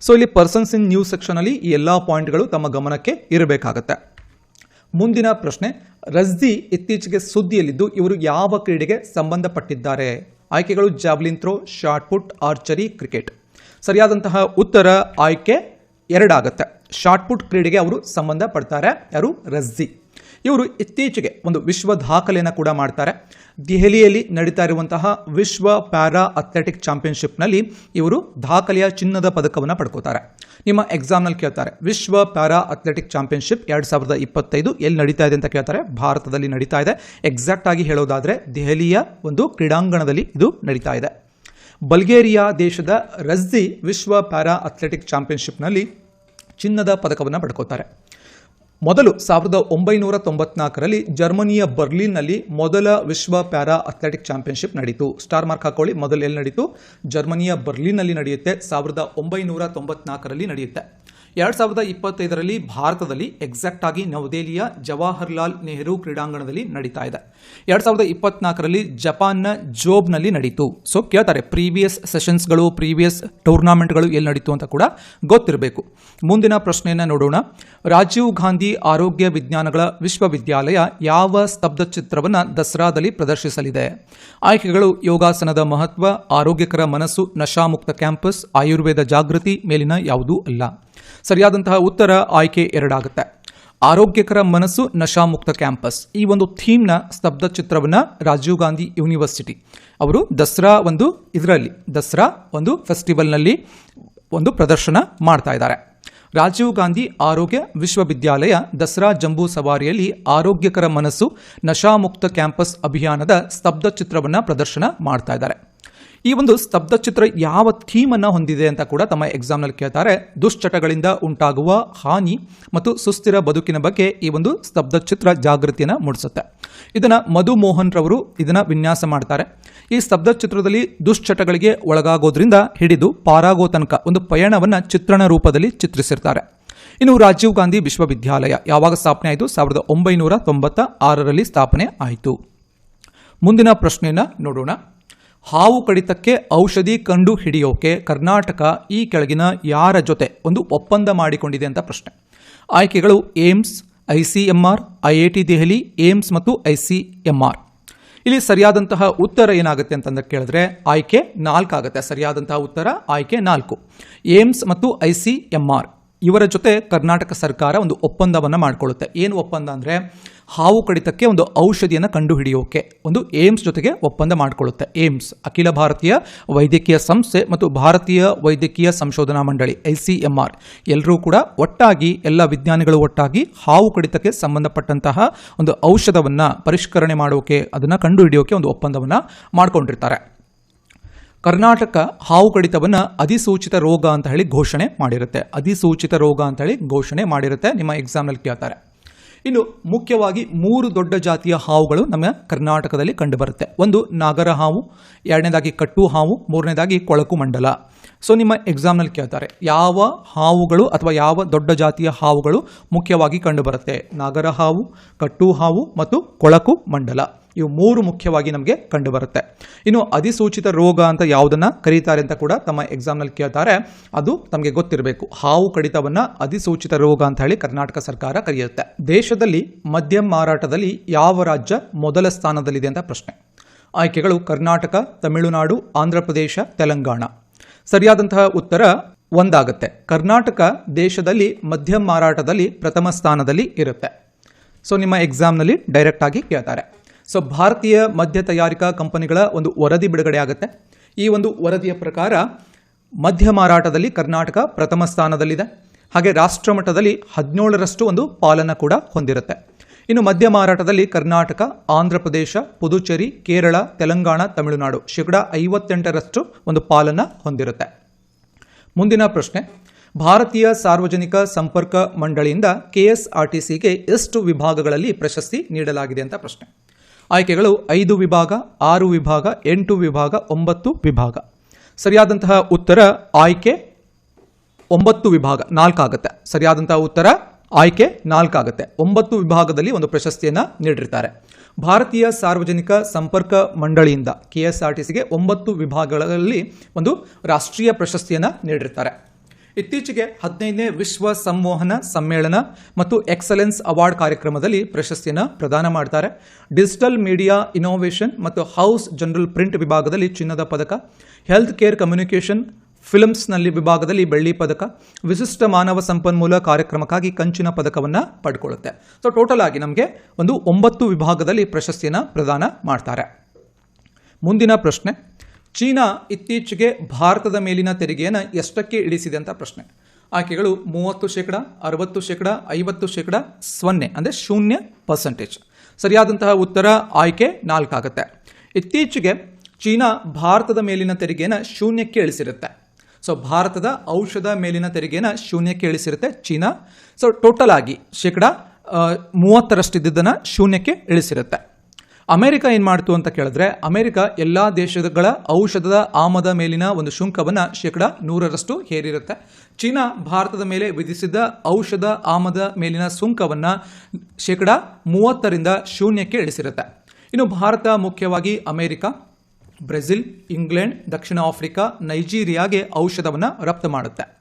ಸೊ ಇಲ್ಲಿ ಪರ್ಸನ್ಸ್ ಇನ್ ನ್ಯೂಸ್ ಸೆಕ್ಷನಲ್ಲಿ ಈ ಎಲ್ಲ ಪಾಯಿಂಟ್ಗಳು ತಮ್ಮ ಗಮನಕ್ಕೆ ಇರಬೇಕಾಗತ್ತೆ. ಮುಂದಿನ ಪ್ರಶ್ನೆ ರಜ್ದಿ ಇತ್ತೀಚೆಗೆ ಸುದ್ದಿಯಲ್ಲಿದ್ದು ಇವರು ಯಾವ ಕ್ರೀಡೆಗೆ ಸಂಬಂಧಪಟ್ಟಿದ್ದಾರೆ? ಆಯ್ಕೆಗಳು javelin throw shot put archery, cricket. ಸರಿಯಾದಂತಹ ಉತ್ತರ ಆಯ್ಕೆ ಎರಡಾಗುತ್ತೆ. ಶಾರ್ಟ್ ಪುಟ್ ಕ್ರೀಡೆಗೆ ಅವರು ಸಂಬಂಧಪಡ್ತಾರೆ. ಯಾರು? ರಜ್ಜಿ ಇವರು ಇತ್ತೀಚೆಗೆ ಒಂದು ವಿಶ್ವ ದಾಖಲೆಯನ್ನು ಕೂಡ ಮಾಡ್ತಾರೆ. ದೆಹಲಿಯಲ್ಲಿ ನಡೀತಾ ಇರುವಂತಹ ವಿಶ್ವ ಪ್ಯಾರಾ ಅಥ್ಲೆಟಿಕ್ ಚಾಂಪಿಯನ್ಶಿಪ್ನಲ್ಲಿ ಇವರು ದಾಖಲೆಯ ಚಿನ್ನದ ಪದಕವನ್ನು ಪಡ್ಕೋತಾರೆ. ನಿಮ್ಮ ಎಕ್ಸಾಮ್ನಲ್ಲಿ ಕೇಳ್ತಾರೆ, ವಿಶ್ವ ಪ್ಯಾರಾ ಅಥ್ಲೆಟಿಕ್ ಚಾಂಪಿಯನ್ಶಿಪ್ ಎರಡು ಸಾವಿರದ ಇಪ್ಪತ್ತೈದು ಎಲ್ಲಿ ನಡೀತಾ ಇದೆ ಅಂತ ಕೇಳ್ತಾರೆ? ಭಾರತದಲ್ಲಿ ನಡೀತಾ ಇದೆ. ಎಕ್ಸಾಕ್ಟ್ ಆಗಿ ಹೇಳೋದಾದರೆ ದೆಹಲಿಯ ಒಂದು ಕ್ರೀಡಾಂಗಣದಲ್ಲಿ ಇದು ನಡೀತಾ ಇದೆ. ಬಲ್ಗೇರಿಯಾ ದೇಶದ ರಜ್ಜಿ ವಿಶ್ವ ಪ್ಯಾರಾ ಅಥ್ಲೆಟಿಕ್ ಚಾಂಪಿಯನ್ಶಿಪ್ನಲ್ಲಿ ಚಿನ್ನದ ಪದಕವನ್ನು ಪಡ್ಕೋತಾರೆ. ಮೊದಲು ಸಾವಿರದ ಒಂಬೈನೂರ ತೊಂಬತ್ನಾಲ್ಕರಲ್ಲಿ ಜರ್ಮನಿಯ ಬರ್ಲಿನ್ನಲ್ಲಿ ಮೊದಲ ವಿಶ್ವ ಪ್ಯಾರಾ ಅಥ್ಲೆಟಿಕ್ ಚಾಂಪಿಯನ್ಶಿಪ್ ನಡೀತು. ಸ್ಟಾರ್ ಮಾರ್ಕ್ ಹಾಕೊಳ್ಳಿ ಮೊದಲು ಎಲ್ಲಿ ನಡೀತು? ಜರ್ಮನಿಯ ಬರ್ಲಿನ್ನಲ್ಲಿ ನಡೆಯುತ್ತೆ. ಸಾವಿರದ ಒಂಬೈನೂರ ತೊಂಬತ್ನಾಲ್ಕರಲ್ಲಿ ನಡೆಯುತ್ತೆ. ಎರಡು ಸಾವಿರದ ಇಪ್ಪತ್ತೈದರಲ್ಲಿ ಭಾರತದಲ್ಲಿ ಎಕ್ಸಾಕ್ಟ್ ಆಗಿ ನವದೆಹಲಿಯ ಜವಾಹರ್ಲಾಲ್ ನೆಹರು ಕ್ರೀಡಾಂಗಣದಲ್ಲಿ ನಡೀತಾ ಇದೆ. ಎರಡು ಸಾವಿರದ ಇಪ್ಪತ್ನಾಲ್ಕರಲ್ಲಿ ಜಪಾನ್ನ ಜೋಬ್ನಲ್ಲಿ ನಡೀತು. ಸೊ ಕೇಳ್ತಾರೆ ಪ್ರೀವಿಯಸ್ ಸೆಷನ್ಸ್ಗಳು ಪ್ರೀವಿಯಸ್ ಟೂರ್ನಾಮೆಂಟ್ಗಳು ಎಲ್ಲಿ ನಡೀತು ಅಂತ ಕೂಡ ಗೊತ್ತಿರಬೇಕು. ಮುಂದಿನ ಪ್ರಶ್ನೆಯನ್ನು ನೋಡೋಣ. ರಾಜೀವ್ ಗಾಂಧಿ ಆರೋಗ್ಯ ವಿಜ್ಞಾನಗಳ ವಿಶ್ವವಿದ್ಯಾಲಯ ಯಾವ ಸ್ತಬ್ಧ ಚಿತ್ರವನ್ನು ದಸರಾದಲ್ಲಿ ಪ್ರದರ್ಶಿಸಲಿದೆ? ಆಯ್ಕೆಗಳು, ಯೋಗಾಸನದ ಮಹತ್ವ, ಆರೋಗ್ಯಕರ ಮನಸ್ಸು, ನಶಾಮುಕ್ತ ಕ್ಯಾಂಪಸ್, ಆಯುರ್ವೇದ ಜಾಗೃತಿ ಮೇಲಿನ ಯಾವುದೂ ಅಲ್ಲ. ಸರಿಯಾದಂತಹ ಉತ್ತರ ಆಯ್ಕೆ ಎರಡಾಗುತ್ತೆ. ಆರೋಗ್ಯಕರ ಮನಸ್ಸು ನಶಾಮುಕ್ತ ಕ್ಯಾಂಪಸ್. ಈ ಒಂದು ಥೀಮ್ನ ಸ್ತಬ್ಧ ಚಿತ್ರವನ್ನು ರಾಜೀವ್ ಗಾಂಧಿ ಯೂನಿವರ್ಸಿಟಿ. ಅವರು ದಸರಾ ಒಂದು ಇದರಲ್ಲಿ, ದಸರಾ ಒಂದು ಫೆಸ್ಟಿವಲ್ನಲ್ಲಿ ಒಂದು ಪ್ರದರ್ಶನ ಮಾಡ್ತಾ ಇದ್ದಾರೆ. ರಾಜೀವ್ ಗಾಂಧಿ ಆರೋಗ್ಯ ವಿಶ್ವವಿದ್ಯಾಲಯ ದಸರಾ ಜಂಬೂ ಸವಾರಿಯಲ್ಲಿ ಆರೋಗ್ಯಕರ ಮನಸ್ಸು ನಶಾಮುಕ್ತ ಕ್ಯಾಂಪಸ್ ಅಭಿಯಾನದ ಸ್ತಬ್ಧ ಚಿತ್ರವನ್ನು ಪ್ರದರ್ಶನ ಮಾಡ್ತಾ ಇದ್ದಾರೆ. ಈ ಒಂದು ಸ್ತಬ್ಧ ಚಿತ್ರ ಯಾವ ಥೀಮನ್ನು ಹೊಂದಿದೆ ಅಂತ ಕೂಡ ತಮ್ಮ ಎಕ್ಸಾಮ್ನಲ್ಲಿ ಕೇಳ್ತಾರೆ. ದುಶ್ಚಟಗಳಿಂದ ಉಂಟಾಗುವ ಹಾನಿ ಮತ್ತು ಸುಸ್ಥಿರ ಬದುಕಿನ ಬಗ್ಗೆ ಈ ಒಂದು ಸ್ತಬ್ಧ ಚಿತ್ರ ಜಾಗೃತಿಯನ್ನು ಮೂಡಿಸುತ್ತೆ. ಇದನ್ನು ಮಧು ಮೋಹನ್ ರವರು ಇದನ್ನು ವಿನ್ಯಾಸ ಮಾಡ್ತಾರೆ. ಈ ಸ್ತಬ್ಧ ಚಿತ್ರದಲ್ಲಿ ದುಶ್ಚಟಗಳಿಗೆ ಒಳಗಾಗೋದ್ರಿಂದ ಹಿಡಿದು ಪಾರಾಗೋ ತನಕ ಒಂದು ಪಯಣವನ್ನು ಚಿತ್ರಣ ರೂಪದಲ್ಲಿ ಚಿತ್ರಿಸಿರ್ತಾರೆ. ಇನ್ನು ರಾಜೀವ್ ಗಾಂಧಿ ವಿಶ್ವವಿದ್ಯಾಲಯ ಯಾವಾಗ ಸ್ಥಾಪನೆ ಆಯಿತು? ಸಾವಿರದ ಒಂಬೈನೂರ ತೊಂಬತ್ತ ಆರರಲ್ಲಿ ಸ್ಥಾಪನೆ ಆಯಿತು. ಮುಂದಿನ ಪ್ರಶ್ನೆಯನ್ನು ನೋಡೋಣ. ಹಾವು ಕಡಿತಕ್ಕೆ ಔಷಧಿ ಕಂಡು ಹಿಡಿಯೋಕೆ ಕರ್ನಾಟಕ ಈ ಕೆಳಗಿನ ಯಾರ ಜೊತೆ? ಒಂದು ಒಪ್ಪಂದ ಮಾಡಿಕೊಂಡಿದೆ ಅಂತ ಪ್ರಶ್ನೆ. ಆಯ್ಕೆಗಳು AIIMS I C M R I I T Delhi, AIIMS ಮತ್ತು ಐ ಸಿ ಎಂ ಆರ್ ಇಲ್ಲಿ ಸರಿಯಾದಂತಹ ಉತ್ತರ ಏನಾಗುತ್ತೆ ಅಂತಂದ್ರೆ ಕೇಳಿದ್ರೆ ಆಯ್ಕೆ ನಾಲ್ಕಾಗುತ್ತೆ. ಸರಿಯಾದಂತಹ ಉತ್ತರ ಆಯ್ಕೆ ನಾಲ್ಕು. ಏಮ್ಸ್ ಮತ್ತು ಐ ಸಿ ಎಂ ಆರ್ ಇವರ ಜೊತೆ ಕರ್ನಾಟಕ ಸರ್ಕಾರ ಒಂದು ಒಪ್ಪಂದವನ್ನು ಮಾಡಿಕೊಳ್ಳುತ್ತೆ. ಏನು ಒಪ್ಪಂದ ಅಂದರೆ ಹಾವು ಕಡಿತಕ್ಕೆ ಒಂದು ಔಷಧಿಯನ್ನು ಕಂಡುಹಿಡಿಯೋಕೆ ಒಂದು ಏಮ್ಸ್ ಜೊತೆಗೆ ಒಪ್ಪಂದ ಮಾಡಿಕೊಳ್ಳುತ್ತೆ. ಏಮ್ಸ್, ಅಖಿಲ ಭಾರತೀಯ ವೈದ್ಯಕೀಯ ಸಂಸ್ಥೆ ಮತ್ತು ಭಾರತೀಯ ವೈದ್ಯಕೀಯ ಸಂಶೋಧನಾ ಮಂಡಳಿ, ಐ ಸಿ ಎಂ ಆರ್. ಎಲ್ಲರೂ ಕೂಡ ಒಟ್ಟಾಗಿ, ಎಲ್ಲ ವಿಜ್ಞಾನಿಗಳು ಒಟ್ಟಾಗಿ ಹಾವು ಕಡಿತಕ್ಕೆ ಸಂಬಂಧಪಟ್ಟಂತಹ ಒಂದು ಔಷಧವನ್ನು ಪರಿಷ್ಕರಣೆ ಮಾಡೋಕೆ, ಅದನ್ನು ಕಂಡುಹಿಡಿಯೋಕೆ ಒಂದು ಒಪ್ಪಂದವನ್ನು ಮಾಡಿಕೊಂಡಿರ್ತಾರೆ. ಕರ್ನಾಟಕ ಹಾವು ಕಡಿತವನ್ನು ಅಧಿಸೂಚಿತ ರೋಗ ಅಂತ ಹೇಳಿ ಘೋಷಣೆ ಮಾಡಿರುತ್ತೆ. ಅಧಿಸೂಚಿತ ರೋಗ ಅಂತ ಹೇಳಿ ಘೋಷಣೆ ಮಾಡಿರುತ್ತೆ. ನಿಮ್ಮ ಎಕ್ಸಾಮ್ನಲ್ಲಿ ಕೇಳ್ತಾರೆ. ಇನ್ನು ಮುಖ್ಯವಾಗಿ ಮೂರು ದೊಡ್ಡ ಜಾತಿಯ ಹಾವುಗಳು ನಮ್ಮ ಕರ್ನಾಟಕದಲ್ಲಿ ಕಂಡುಬರುತ್ತೆ. ಒಂದು ನಾಗರ ಹಾವು, ಎರಡನೇದಾಗಿ ಕಟ್ಟು ಹಾವು, ಮೂರನೇದಾಗಿ ಕೊಳಕು ಮಂಡಲ. ಸೊ ನಿಮ್ಮ ಎಕ್ಸಾಮ್ನಲ್ಲಿ ಕೇಳ್ತಾರೆ. ಯಾವ ಹಾವುಗಳು ಅಥವಾ ಯಾವ ದೊಡ್ಡ ಜಾತಿಯ ಹಾವುಗಳು ಮುಖ್ಯವಾಗಿ ಕಂಡುಬರುತ್ತೆ? ನಾಗರ ಹಾವು, ಕಟ್ಟು ಹಾವು ಮತ್ತು ಕೊಳಕು ಮಂಡಲ. ಇವು ಮೂರು ಮುಖ್ಯವಾಗಿ ನಮಗೆ ಕಂಡುಬರುತ್ತೆ. ಇನ್ನು ಅಧಿಸೂಚಿತ ರೋಗ ಅಂತ ಯಾವುದನ್ನು ಕರೀತಾರೆ ಅಂತ ಕೂಡ ತಮ್ಮ ಎಕ್ಸಾಮ್ನಲ್ಲಿ ಕೇಳ್ತಾರೆ. ಅದು ತಮಗೆ ಗೊತ್ತಿರಬೇಕು. ಹಾವು ಕಡಿತವನ್ನು ಅಧಿಸೂಚಿತ ರೋಗ ಅಂತ ಹೇಳಿ ಕರ್ನಾಟಕ ಸರ್ಕಾರ ಕರೆಯುತ್ತೆ. ದೇಶದಲ್ಲಿ ಮದ್ಯ ಮಾರಾಟದಲ್ಲಿ ಯಾವ ರಾಜ್ಯ ಮೊದಲ ಸ್ಥಾನದಲ್ಲಿದೆ ಅಂತ ಪ್ರಶ್ನೆ. ಆಯ್ಕೆಗಳು ಕರ್ನಾಟಕ, ತಮಿಳುನಾಡು, ಆಂಧ್ರ ಪ್ರದೇಶ, ತೆಲಂಗಾಣ. ಸರಿಯಾದಂತಹ ಉತ್ತರ ಒಂದಾಗುತ್ತೆ. ಕರ್ನಾಟಕ ದೇಶದಲ್ಲಿ ಮದ್ಯ ಮಾರಾಟದಲ್ಲಿ ಪ್ರಥಮ ಸ್ಥಾನದಲ್ಲಿ ಇರುತ್ತೆ. ಸೊ ನಿಮ್ಮ ಎಕ್ಸಾಮ್ನಲ್ಲಿ ಡೈರೆಕ್ಟ್ ಆಗಿ ಕೇಳ್ತಾರೆ. ಸೊ ಭಾರತೀಯ ಮದ್ಯ ತಯಾರಿಕಾ ಕಂಪನಿಗಳ ಒಂದು ವರದಿ ಬಿಡುಗಡೆ ಆಗುತ್ತೆ. ಈ ಒಂದು ವರದಿಯ ಪ್ರಕಾರ ಮಧ್ಯ ಮಾರಾಟದಲ್ಲಿ ಕರ್ನಾಟಕ ಪ್ರಥಮ ಸ್ಥಾನದಲ್ಲಿದೆ. ಹಾಗೆ ರಾಷ್ಟ್ರ ಮಟ್ಟದಲ್ಲಿ ಹದಿನೇಳರಷ್ಟು ಒಂದು ಪಾಲನ್ನು ಕೂಡ ಹೊಂದಿರುತ್ತೆ. ಇನ್ನು ಮಧ್ಯ ಮಾರಾಟದಲ್ಲಿ ಕರ್ನಾಟಕ, ಆಂಧ್ರ ಪ್ರದೇಶ, ಪುದುಚೇರಿ, ಕೇರಳ, ತೆಲಂಗಾಣ, ತಮಿಳುನಾಡು ಶೇಕಡ ಐವತ್ತೆಂಟರಷ್ಟು ಒಂದು ಪಾಲನ್ನು ಹೊಂದಿರುತ್ತೆ. ಮುಂದಿನ ಪ್ರಶ್ನೆ. ಭಾರತೀಯ ಸಾರ್ವಜನಿಕ ಸಂಪರ್ಕ ಮಂಡಳಿಯಿಂದ ಕೆಎಸ್ಆರ್ಟಿಸಿಗೆ ಎಷ್ಟು ವಿಭಾಗಗಳಲ್ಲಿ ಪ್ರಶಸ್ತಿ ನೀಡಲಾಗಿದೆ ಅಂತ ಪ್ರಶ್ನೆ. ಆಯ್ಕೆಗಳು ಐದು ವಿಭಾಗ, ಆರು ವಿಭಾಗ, ಎಂಟು ವಿಭಾಗ, ಒಂಬತ್ತು ವಿಭಾಗ. ಸರಿಯಾದಂತಹ ಉತ್ತರ ಆಯ್ಕೆ ಒಂಬತ್ತು ವಿಭಾಗ, ನಾಲ್ಕಾಗುತ್ತೆ. ಸರಿಯಾದಂತಹ ಉತ್ತರ ಆಯ್ಕೆ ನಾಲ್ಕಾಗುತ್ತೆ. ಒಂಬತ್ತು ವಿಭಾಗದಲ್ಲಿ ಒಂದು ಪ್ರಶಸ್ತಿಯನ್ನು ನೀಡಿರ್ತಾರೆ. ಭಾರತೀಯ ಸಾರ್ವಜನಿಕ ಸಂಪರ್ಕ ಮಂಡಳಿಯಿಂದ ಕೆ ಎಸ್ ಆರ್ ಟಿ ಸಿಗೆ ಒಂಬತ್ತು ವಿಭಾಗಗಳಲ್ಲಿ ಒಂದು ರಾಷ್ಟ್ರೀಯ ಪ್ರಶಸ್ತಿಯನ್ನು ನೀಡಿರ್ತಾರೆ. ಇತ್ತೀಚೆಗೆ ಹದಿನೈದನೇ ವಿಶ್ವ ಸಂವಹನ ಸಮ್ಮೇಳನ ಮತ್ತು ಎಕ್ಸಲೆನ್ಸ್ ಅವಾರ್ಡ್ ಕಾರ್ಯಕ್ರಮದಲ್ಲಿ ಪ್ರಶಸ್ತಿಯನ್ನು ಪ್ರದಾನ ಮಾಡ್ತಾರೆ. ಡಿಜಿಟಲ್ ಮೀಡಿಯಾ ಇನೋವೇಷನ್ ಮತ್ತು ಹೌಸ್ ಜನರಲ್ ಪ್ರಿಂಟ್ ವಿಭಾಗದಲ್ಲಿ ಚಿನ್ನದ ಪದಕ, ಹೆಲ್ತ್ ಕೇರ್ ಕಮ್ಯುನಿಕೇಷನ್ ಫಿಲಮ್ಸ್ನಲ್ಲಿ ವಿಭಾಗದಲ್ಲಿ ಬೆಳ್ಳಿ ಪದಕ, ವಿಶಿಷ್ಟ ಮಾನವ ಸಂಪನ್ಮೂಲ ಕಾರ್ಯಕ್ರಮಕ್ಕಾಗಿ ಕಂಚಿನ ಪದಕವನ್ನು ಪಡ್ಕೊಳ್ಳುತ್ತೆ. ಸೊ ಟೋಟಲ್ ಆಗಿ ನಮಗೆ ಒಂದು ಒಂಬತ್ತು ವಿಭಾಗದಲ್ಲಿ ಪ್ರಶಸ್ತಿಯನ್ನು ಪ್ರದಾನ ಮಾಡ್ತಾರೆ. ಮುಂದಿನ ಪ್ರಶ್ನೆ ಚೀನಾ ಇತ್ತೀಚೆಗೆ ಭಾರತದ ಮೇಲಿನ ತೆರಿಗೆಯನ್ನು ಎಷ್ಟಕ್ಕೆ ಇಳಿಸಿದೆ ಅಂತ ಪ್ರಶ್ನೆ. ಆಯ್ಕೆಗಳು ಮೂವತ್ತು ಶೇಕಡ, ಅರವತ್ತು ಶೇಕಡ, ಐವತ್ತು ಶೇಕಡ, ಸೊನ್ನೆ ಅಂದರೆ ಶೂನ್ಯ ಪರ್ಸೆಂಟೇಜ್ ಸರಿಯಾದಂತಹ ಉತ್ತರ ಆಯ್ಕೆ ನಾಲ್ಕಾಗುತ್ತೆ. ಇತ್ತೀಚೆಗೆ ಚೀನಾ ಭಾರತದ ಮೇಲಿನ ತೆರಿಗೆಯನ್ನು ಶೂನ್ಯಕ್ಕೆ ಇಳಿಸಿರುತ್ತೆ. ಸೊ ಭಾರತದ ಔಷಧ ಮೇಲಿನ ತೆರಿಗೆಯನ್ನು ಶೂನ್ಯಕ್ಕೆ ಇಳಿಸಿರುತ್ತೆ ಚೀನಾ. ಸೊ ಟೋಟಲ್ ಆಗಿ ಶೇಕಡ ಮೂವತ್ತರಷ್ಟಿದ್ದನ್ನು ಶೂನ್ಯಕ್ಕೆ ಇಳಿಸಿರುತ್ತೆ. ಅಮೆರಿಕ ಏನು ಮಾಡ್ತು ಅಂತ ಕೇಳಿದ್ರೆ, ಅಮೆರಿಕ ಎಲ್ಲ ದೇಶಗಳ ಔಷಧದ ಆಮದ ಮೇಲಿನ ಒಂದು ಶುಂಕವನ್ನು ಶೇಕಡ ನೂರರಷ್ಟು ಹೇರಿರುತ್ತೆ. ಚೀನಾ ಭಾರತದ ಮೇಲೆ ವಿಧಿಸಿದ ಔಷಧ ಆಮದ ಮೇಲಿನ ಸುಂಕವನ್ನು ಶೇಕಡ ಮೂವತ್ತರಿಂದ ಶೂನ್ಯಕ್ಕೆ ಇಳಿಸಿರುತ್ತೆ. ಇನ್ನು ಭಾರತ ಮುಖ್ಯವಾಗಿ ಅಮೆರಿಕ, ಬ್ರೆಜಿಲ್, ಇಂಗ್ಲೆಂಡ್, ದಕ್ಷಿಣ ಆಫ್ರಿಕಾ, ನೈಜೀರಿಯಾಗೆ ಔಷಧವನ್ನು ರಫ್ತು ಮಾಡುತ್ತೆ.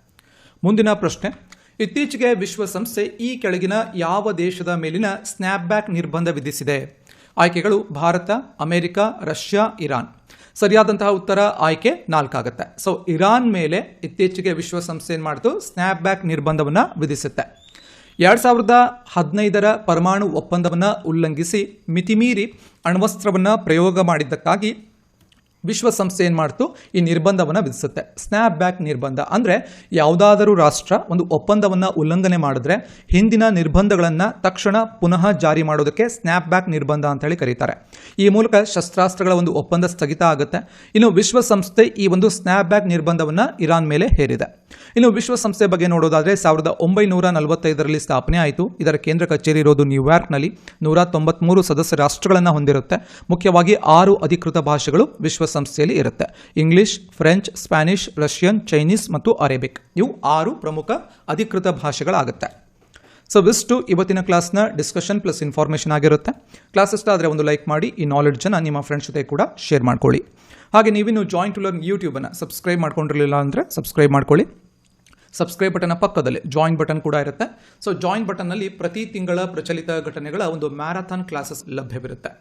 ಮುಂದಿನ ಪ್ರಶ್ನೆ, ಇತ್ತೀಚೆಗೆ ವಿಶ್ವಸಂಸ್ಥೆ ಈ ಕೆಳಗಿನ ಯಾವ ದೇಶದ ಮೇಲಿನ ಸ್ನ್ಯಾಪ್ಬ್ಯಾಕ್ ನಿರ್ಬಂಧ ವಿಧಿಸಿದೆ? ಆಯ್ಕೆಗಳು ಭಾರತ, ಅಮೆರಿಕ, ರಷ್ಯಾ, ಇರಾನ್. ಸರಿಯಾದಂತಹ ಉತ್ತರ ಆಯ್ಕೆ ನಾಲ್ಕಾಗುತ್ತೆ. ಸೊ ಇರಾನ್ ಮೇಲೆ ಇತ್ತೀಚೆಗೆ ವಿಶ್ವಸಂಸ್ಥೆ ಏನು ಮಾಡಿತು? ಸ್ನ್ಯಾಪ್ಬ್ಯಾಕ್ ನಿರ್ಬಂಧವನ್ನು ವಿಧಿಸುತ್ತೆ. ಎರಡು ಸಾವಿರದ ಹದಿನೈದರ ಪರಮಾಣು ಒಪ್ಪಂದವನ್ನು ಉಲ್ಲಂಘಿಸಿ ಮಿತಿಮೀರಿ ಅಣ್ವಸ್ತ್ರವನ್ನು ಪ್ರಯೋಗ ಮಾಡಿದ್ದಕ್ಕಾಗಿ ವಿಶ್ವಸಂಸ್ಥೆ ಏನು ಮಾಡ್ತು? ಈ ನಿರ್ಬಂಧವನ್ನು ವಿಧಿಸುತ್ತೆ. ಸ್ನ್ಯಾಪ್ ಬ್ಯಾಕ್ ನಿರ್ಬಂಧ. ಅಂದರೆ ಯಾವುದಾದರೂ ರಾಷ್ಟ್ರ ಒಂದು ಒಪ್ಪಂದವನ್ನು ಉಲ್ಲಂಘನೆ ಮಾಡಿದ್ರೆ ಹಿಂದಿನ ನಿರ್ಬಂಧಗಳನ್ನು ತಕ್ಷಣ ಪುನಃ ಜಾರಿ ಮಾಡೋದಕ್ಕೆ ಸ್ನ್ಯಾಪ್ ಬ್ಯಾಕ್ ನಿರ್ಬಂಧ ಅಂತ ಹೇಳಿ ಕರೀತಾರೆ. ಈ ಮೂಲಕ ಶಸ್ತ್ರಾಸ್ತ್ರಗಳ ಒಂದು ಒಪ್ಪಂದ ಸ್ಥಗಿತ ಆಗುತ್ತೆ. ಇನ್ನು ವಿಶ್ವಸಂಸ್ಥೆ ಈ ಒಂದು ಸ್ನ್ಯಾಪ್ ಬ್ಯಾಕ್ ನಿರ್ಬಂಧವನ್ನು ಇರಾನ್ ಮೇಲೆ ಹೇರಿದೆ. ಇನ್ನು ವಿಶ್ವಸಂಸ್ಥೆ ಬಗ್ಗೆ ನೋಡೋದಾದರೆ ಸಾವಿರದ ಒಂಬೈನೂರ ನಲವತ್ತೈದರಲ್ಲಿ ಸ್ಥಾಪನೆ ಆಯಿತು. ಇದರ ಕೇಂದ್ರ ಕಚೇರಿ ಇರೋದು ನ್ಯೂಯಾರ್ಕ್ನಲ್ಲಿ. ನೂರ ತೊಂಬತ್ಮೂರು ಸದಸ್ಯ ರಾಷ್ಟ್ರಗಳನ್ನು ಹೊಂದಿರುತ್ತೆ. ಮುಖ್ಯವಾಗಿ ಆರು ಅಧಿಕೃತ ಭಾಷೆಗಳು ವಿಶ್ವಸಂಸ್ಥೆಯಲ್ಲಿ ಇರುತ್ತೆ. English, French, Spanish, Russian, Chinese ಮತ್ತು ಅರೇಬಿಕ್. ಇವು ಆರು ಪ್ರಮುಖ ಅಧಿಕೃತ ಭಾಷೆಗಳಾಗುತ್ತೆ. ಸೊ ವಿಷ್ಟು ಇವತ್ತಿನ ಕ್ಲಾಸ್ನ ಡಿಸ್ಕಷನ್ ಪ್ಲಸ್ ಇನ್ಫಾರ್ಮೇಷನ್ ಆಗಿರುತ್ತೆ. ಕ್ಲಾಸ್ ಇಷ್ಟ ಆದರೆ ಒಂದು ಲೈಕ್ ಮಾಡಿ, ಈ ನಾಲೆಡ್ಜನ್ನು ನಿಮ್ಮ ಫ್ರೆಂಡ್ಸ್ ಜೊತೆ ಕೂಡ ಶೇರ್ ಮಾಡ್ಕೊಳ್ಳಿ. ಹಾಗೆ ನೀವಿನ್ನು ಜಾಯಿಂಟ್ ಟು ಲರ್ನ್ ಯೂಟ್ಯೂಬನ್ನು ಸಬ್ಸ್ಕ್ರೈಬ್ ಮಾಡ್ಕೊಂಡಿರಲಿಲ್ಲ ಅಂದರೆ ಸಬ್ಸ್ಕ್ರೈಬ್ ಮಾಡ್ಕೊಳ್ಳಿ. ಸಬ್ಸ್ಕ್ರೈಬ್ ಬಟನ್ನ ಪಕ್ಕದಲ್ಲಿ ಜಾಯಿನ್ ಬಟನ್ ಕೂಡ ಇರುತ್ತೆ. ಸೊ ಜಾಯಿನ್ ಬಟನ್ನಲ್ಲಿ ಪ್ರತಿ ತಿಂಗಳ ಪ್ರಚಲಿತ ಘಟನೆಗಳ ಒಂದು ಮ್ಯಾರಥಾನ್ ಕ್ಲಾಸಸ್ ಲಭ್ಯವಿರುತ್ತೆ.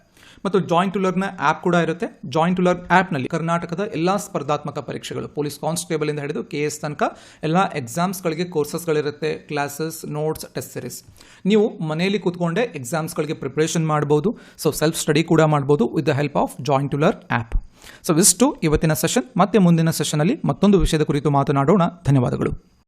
ಮತ್ತು ಜಾಯಿಂಟ್ ಟು ಲರ್ನ ಆ್ಯಪ್ ಕೂಡ ಇರುತ್ತೆ. ಜಾಯಿಂಟ್ ಟು ಲರ್ನ್ ಆ್ಯಪ್ನಲ್ಲಿ ಕರ್ನಾಟಕದ ಎಲ್ಲ ಸ್ಪರ್ಧಾತ್ಮಕ ಪರೀಕ್ಷೆಗಳು ಪೊಲೀಸ್ ಕಾನ್ಸ್ಟೇಬಲ್ ಇಂದ ಹಿಡಿದು ಕೆ ಎಸ್ ತನಕ ಎಲ್ಲ ಎಕ್ಸಾಮ್ಸ್ಗಳಿಗೆ ಕೋರ್ಸಸ್ಗಳಿರುತ್ತೆ ಕ್ಲಾಸಸ್ ನೋಟ್ಸ್ ಟೆಸ್ಟ್ ಸೀರೀಸ್ ನೀವು ಮನೆಯಲ್ಲಿ ಕೂತ್ಕೊಂಡೇ ಎಕ್ಸಾಮ್ಸ್ಗಳಿಗೆ ಪ್ರಿಪ್ರೇಷನ್ ಮಾಡ್ಬೋದು. ಸೊ ಸೆಲ್ಫ್ ಸ್ಟಡಿ ಕೂಡ ಮಾಡ್ಬೋದು with the help of join to learn app so ಇಷ್ಟು ಇವತ್ತಿನ ಸೆಷನ್ ಮತ್ತೆ ಮುಂದಿನ ಸೆಷನಲ್ಲಿ ಮತ್ತೊಂದು ವಿಷಯದ ಕುರಿತು ಮಾತನಾಡೋಣ. ಧನ್ಯವಾದಗಳು.